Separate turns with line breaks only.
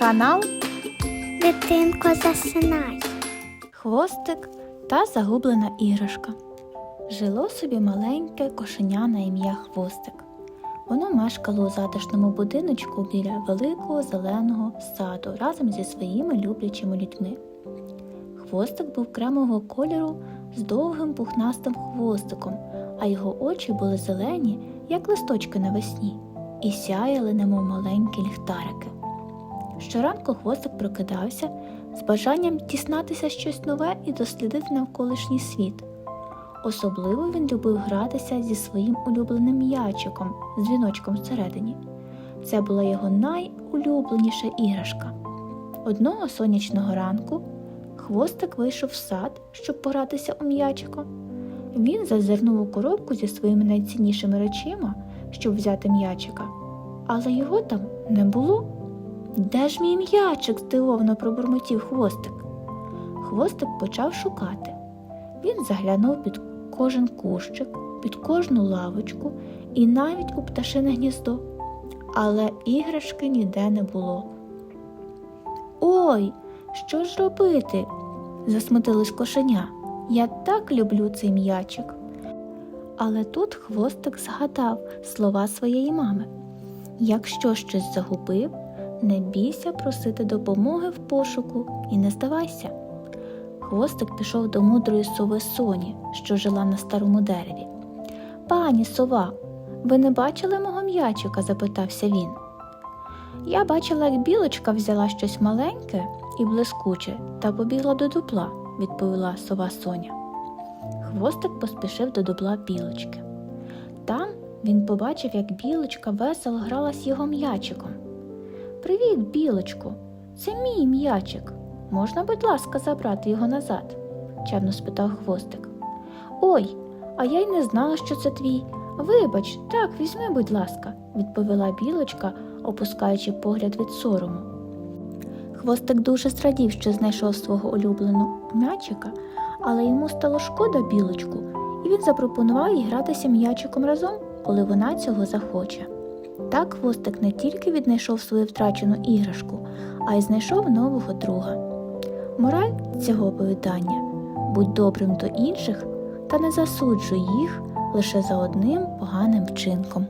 Канал
Дитинко засинай.
Хвостик та загублена іграшка. Жило собі маленьке кошеня на ім'я Хвостик. Воно мешкало у затишному будиночку біля великого зеленого саду разом зі своїми люблячими людьми. Хвостик був кремового кольору з довгим пухнастим хвостиком, а його очі були зелені, як листочки навесні, і сяяли, немов маленькі ліхтарики. Щоранку хвостик прокидався з бажанням дізнатися щось нове і дослідити навколишній світ. Особливо він любив гратися зі своїм улюбленим м'ячиком з дзвіночком всередині. Це була його найулюбленіша іграшка. Одного сонячного ранку хвостик вийшов в сад, щоб погратися у м'ячиком. Він зазирнув у коробку зі своїми найціннішими речима, щоб взяти м'ячика, але його там не було. Де ж мій м'ячик? здивовано пробурмотів хвостик. Хвостик почав шукати. Він заглянув під кожен кущик, під кожну лавочку і навіть у пташине гніздо. Але іграшки ніде не було. Ой, що ж робити? засмутилось кошеня. Я так люблю цей м'ячик. Але тут хвостик згадав слова своєї мами. Якщо щось загубив, не бійся просити допомоги в пошуку і не здавайся. Хвостик пішов до мудрої сови Соні, що жила на старому дереві. Пані сова, ви не бачили мого м'ячика? запитався він. Я бачила, як білочка взяла щось маленьке і блискуче та побігла до дупла, відповіла сова Соня. Хвостик поспішив до дупла білочки. Там він побачив, як білочка весело грала з його м'ячиком. Привіт, білочку, це мій м'ячик. Можна, будь ласка, забрати його назад? чемно спитав хвостик. Ой, а я й не знала, що це твій. Вибач, так, візьми, будь ласка, відповіла білочка, опускаючи погляд від сорому. Хвостик дуже зрадів, що знайшов свого улюбленого м'ячика, але йому стало шкода білочку, і він запропонував їй гратися м'ячиком разом, коли вона цього захоче. Так хвостик не тільки віднайшов свою втрачену іграшку, а й знайшов нового друга. Мораль цього оповідання будь добрим до інших та не засуджуй їх лише за одним поганим вчинком.